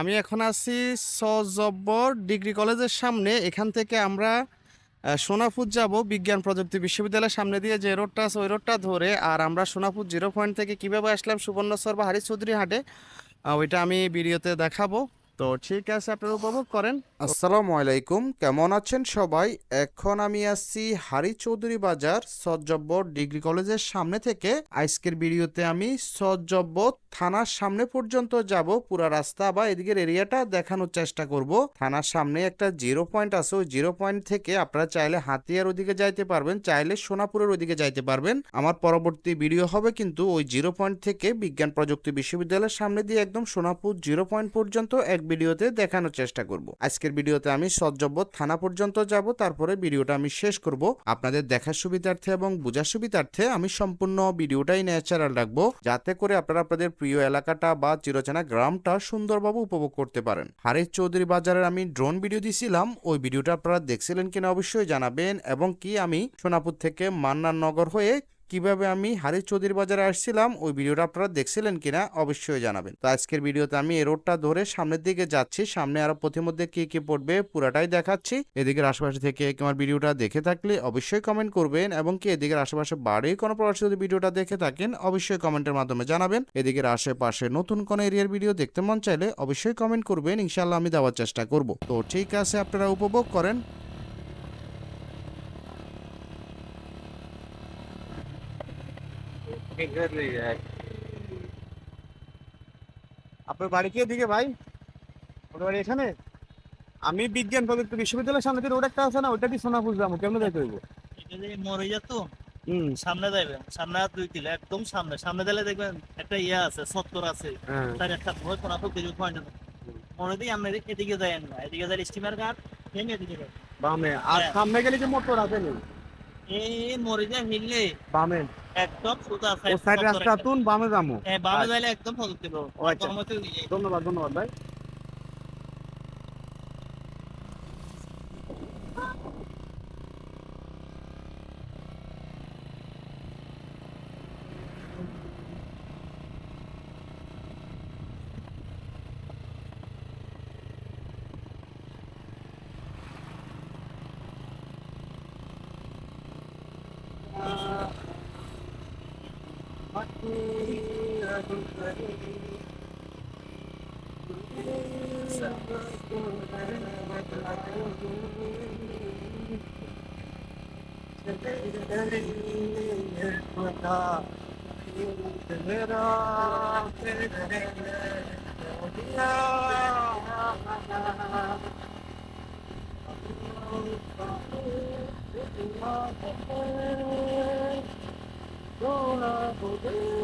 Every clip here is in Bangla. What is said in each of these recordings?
আমি এখন আছি সজব্বর ডিগ্রি কলেজের সামনে। এখান থেকে আমরা সোনাপুর যাব বিজ্ঞান প্রযুক্তি বিশ্ববিদ্যালয়ের সামনে দিয়ে যে রোডটা আছে ওই রোডটা ধরে। আর আমরা সোনাপুর জিরো পয়েন্ট থেকে কীভাবে আসলাম সুবর্ণ বা হারিস চৌধুরী হাটে ওইটা আমি ভিডিওতে দেখাবো। তো ঠিক আছে আপনারা উপভোগ করেন। আসসালামু আলাইকুম, কেমন আছেন সবাই? এখন আমি আসছি হারি চৌধুরী বাজার সজ্জব্বর ডিগ্রি কলেজের সামনে থেকে। আজকের ভিডিওতে আমি সজ্জব্বর থানার সামনে পর্যন্ত যাব। পুরা রাস্তা বা এদিকের এরিয়াটা দেখানোর চেষ্টা করব। থানার সামনে একটা জিরো পয়েন্ট আছে, ওই জিরো পয়েন্ট থেকে আপনারা চাইলে হাতিয়ার ওদিকে যাইতে পারবেন, চাইলে সোনাপুরের ওদিকে যাইতে পারবেন। আমার পরবর্তী ভিডিও হবে কিন্তু ওই জিরো পয়েন্ট থেকে বিজ্ঞান প্রযুক্তি বিশ্ববিদ্যালয়ের সামনে দিয়ে একদম সোনাপুর জিরো পয়েন্ট পর্যন্ত এক ভিডিওতে দেখানোর চেষ্টা করব। আজকের ভিডিওতে আমি সজ্জব্বর থানা পর্যন্ত যাব, তারপরে ভিডিওটা আমি শেষ করব। আপনাদের দেখার সুবিধার্থে এবং বোঝার সুবিধার্থে আমি সম্পূর্ণ ভিডিওটাই ন্যাচারাল রাখব, যাতে করে আপনারা আপনাদের প্রিয় এলাকাটা বা চিরচেনা গ্রামটা সুন্দরভাবে উপভোগ করতে পারেন। হারিস চৌধুরী বাজারের আমি ড্রোন ভিডিও দিছিলাম, ওই ভিডিওটা আপনারা দেখছিলেন কিনা অবশ্যই জানাবেন এবং কি আমি সোনাপুর থেকে মান্নাননগর হয়ে কীভাবে আমি হারিস চৌধুরী বাজারে আসছিলাম, ওই ভিডিওটা আপনারা দেখছিলেন কিনা অবশ্যই জানাবেন। তো আজকের ভিডিওতে আমি এই রোডটা ধরে সামনের দিকে যাচ্ছি। সামনে আরও প্রতিমধ্যে কি কি পড়বে পুরাটাই দেখাচ্ছি। এদিকের আশেপাশে থেকে আমার ভিডিওটা দেখে থাকলে অবশ্যই কমেন্ট করবেন এবং কি এদিকের আশেপাশে বাড়ি কোনো প্রবাসী যদি ভিডিওটা দেখে থাকেন, অবশ্যই কমেন্টের মাধ্যমে জানাবেন। এদিকের আশেপাশে নতুন কোনো এরিয়ার ভিডিও দেখতে মন চাইলে অবশ্যই কমেন্ট করবেন। ইনশাল্লাহ আমি দেওয়ার চেষ্টা করব। তো ঠিক আছে, আপনারা উপভোগ করেন। আপনার বাড়ি কি এদিকে ভাই? আপনার বাড়ি এখানে? আমি বিজ্ঞান প্রযুক্তি বিশ্ববিদ্যালয়ের সামনে যে রোড একটা আছে না ওটা দিয়ে সোনাপুর যাব কেমন যাইতে হইব? যে মরে হুম। সামনে যাইবেন সামনে আর দুই কিলো একদম সামনে। সামনে দিলে দেখবেন একটা ইয়ে আছে সত্তর আছে। হ্যাঁ। তার একটা ভয় করা তো কিছু পয়েন্ট মনে দিই আমরা এদিকে যাই না এদিকে যাই স্টিমার ঘাট ভেঙে এদিকে বামে। আর হ্যাঁ। সামনে গেলে যে মোটর আছে এই মরে হিললে। বামে। একদম সোজা সাইড রাস্তা তুন বামে যামু। হ্যাঁ বামে যাইলে একদম পারো ও আচ্ছা। কর্মতে নিয়ে যাই।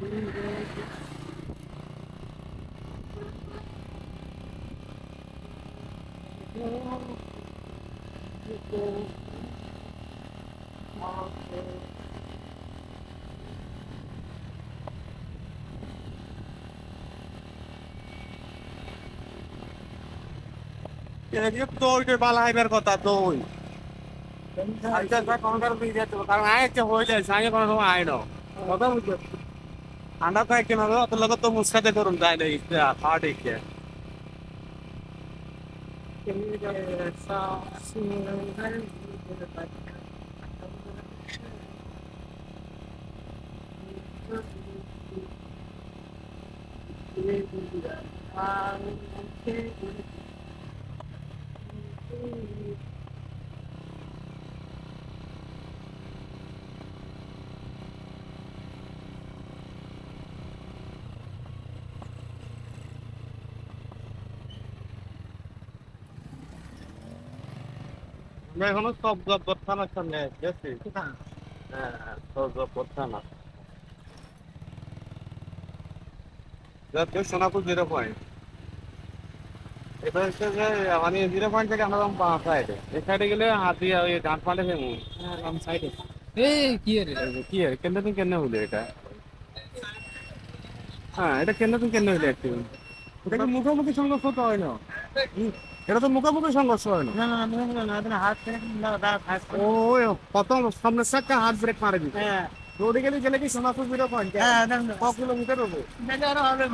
ভাই তোর বালা হাইবার কথা তুই আচ্ছা স্যার কোনকার দিয়ে যেতে কারণ আয় একটা হয়ে যায় সঙ্গে কোনো সময় আয় না কথা বুঝছ তো একদিন হবে অত লোক তো মুসকাতে করুন যায় না খাওয়া দেখে আমরা এখনও সব জব্বর থানার সামনে গেছি হ্যাঁ সব জব্বর থানা। Sonapur zero point. এটা হচ্ছে যে মানে জিরো পয়েন্ট থেকে আমরা বাম সাইডে এই সাইডে গেলে হাত ওই ডান পালে ফেমু বাম সাইডে এই কি রে? কি আর কেন তুমি কেন হইলে এটা। হ্যাঁ এটা কেন তুমি কেন হইলে একটু এটা কি মুখোমুখি সংঘর্ষ তো হয় না? এটা তো মুখোমুখি সংঘর্ষ হয় না। না না হাত হাত ও কত সামনে চাক্কা হাত ব্রেক মারে হ্যাঁ। রোডে গেলে গেলে কি সোনাপুর বিরো পয়েন্ট হ্যাঁ ক কিলোমিটার হবে আরও হবে